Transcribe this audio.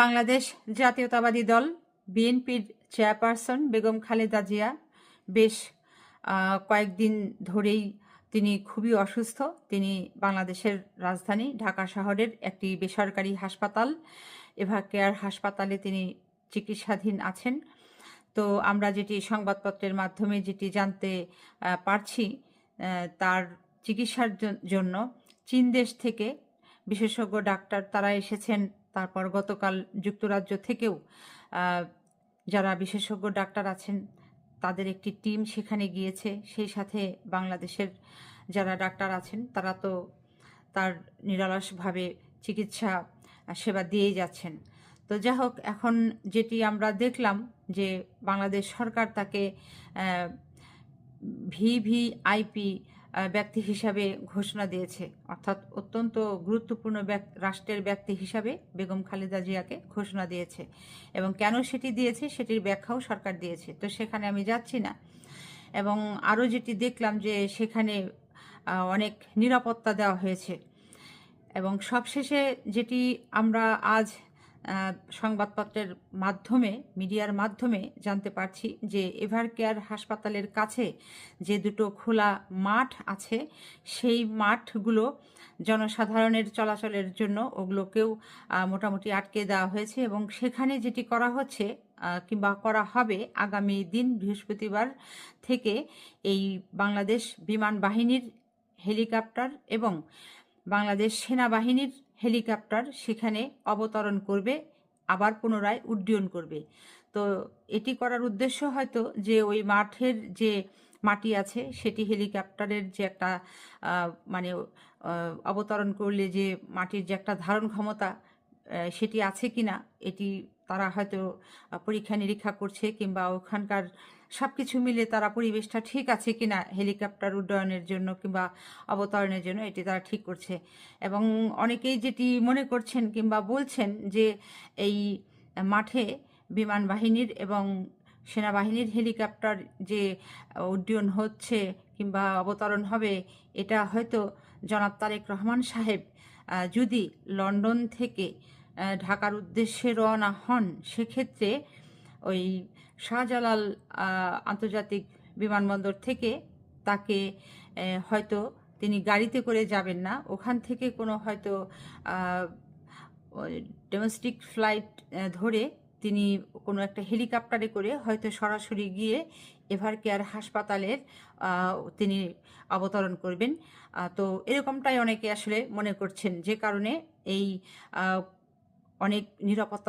বাংলাদেশ জাতীয়তাবাদী দল, বিএনপির চেয়ারপারসন বেগম খালেদা জিয়া, বেশ কয়েকদিন ধরেই তিনি খুবই অসুস্থ। তিনি বাংলাদেশের রাজধানী ঢাকা শহরের একটি বেসরকারি হাসপাতাল এভা কেয়ার হাসপাতালে তিনি চিকিৎসাধীন আছেন। তো আমরা যেটি সংবাদপত্রের মাধ্যমে যেটি জানতে পারছি তার চিকিৎসার জন্য চীন দেশ থেকে বিশেষজ্ঞ ডাক্তার তারা এসেছেন তারপর গতকাল যুক্তরাজ্য থেকেও যারা বিশেষজ্ঞ ডাক্তার আছেন, তাদের একটি টিম সেখানে গিয়েছে। সেই সাথে বাংলাদেশের যারা ডাক্তার আছেন, তারা তো তার নিরলসভাবে চিকিৎসা সেবা দিয়েই যাচ্ছেন। তো যাই হোক, এখন যেটি আমরা দেখলাম যে বাংলাদেশ সরকার তাকে ভিভিআইপি ব্যক্তি হিসাবে ঘোষণা দিয়েছে। অর্থাৎ অত্যন্ত গুরুত্বপূর্ণ রাষ্ট্রের ব্যক্তি হিসাবে বেগম খালেদা জিয়াকে ঘোষণা দিয়েছে এবং কেন সেটি দিয়েছে সেটির ব্যাখ্যাও সরকার দিয়েছে। তো সেখানে আমি যাচ্ছি না। এবং আরও যেটি দেখলাম যে সেখানে অনেক নিরাপত্তা দেওয়া হয়েছে। এবং সবশেষে যেটি আমরা আজ সংবাদপত্রের মাধ্যমে, মিডিয়ার মাধ্যমে জানতে পারছি যে এভার কেয়ার হাসপাতালের কাছে যে দুটো খোলা মাঠ আছে, সেই মাঠগুলো জনসাধারণের চলাচলের জন্য ওগুলোকেও মোটামুটি আটকে দেওয়া হয়েছে এবং সেখানে যেটি করা হচ্ছে কিংবা করা হবে আগামী দিন বৃহস্পতিবার থেকে এই বাংলাদেশ বিমান বাহিনীর হেলিকপ্টার এবং বাংলাদেশ সেনাবাহিনীর হেলিকপ্টার সেখানে অবতরণ করবে, আবার পুনরায় উড্ডয়ন করবে। তো এটি করার উদ্দেশ্য হয়তো যে ওই মাঠের যে মাটি আছে, সেটি হেলিকপ্টারের যে একটা মানে অবতরণ করলে যে মাটির যে একটা ধারণ ক্ষমতা সেটি আছে কিনা, এটি তারা হয়তো পরীক্ষা নিরীক্ষা করছে কিংবা ওখানকার সব কিছু মিলে তারা পরিবেশটা ঠিক আছে কিনা, হেলিকপ্টার উড্ডয়নের জন্য কিংবা অবতরণের জন্য এটি তারা ঠিক করছে। এবং অনেকেই যেটি মনে করছেন কিংবা বলছেন যে এই মাঠে বিমান বাহিনীর এবং সেনাবাহিনীর হেলিকপ্টার যে উড্ডয়ন হচ্ছে কিংবা অবতরণ হবে, এটা হয়তো জনাব তারেক রহমান সাহেব যদি লন্ডন থেকে ঢাকার উদ্দেশ্যে রওনা হন, সেক্ষেত্রে ওই শাহজালাল আন্তর্জাতিক বিমানবন্দর থেকে তাকে হয়তো তিনি গাড়িতে করে যাবেন না। ওখান থেকে কোনো হয়তো ডোমেস্টিক ফ্লাইট ধরে তিনি কোনো একটা হেলিকপ্টারে করে হয়তো সরাসরি গিয়ে এভার কেয়ার হাসপাতালের তিনি অবতরণ করবেন। তো এরকমটাই অনেকে আসলে মনে করছেন। যে কারণে এই অনেক নিরাপত্তা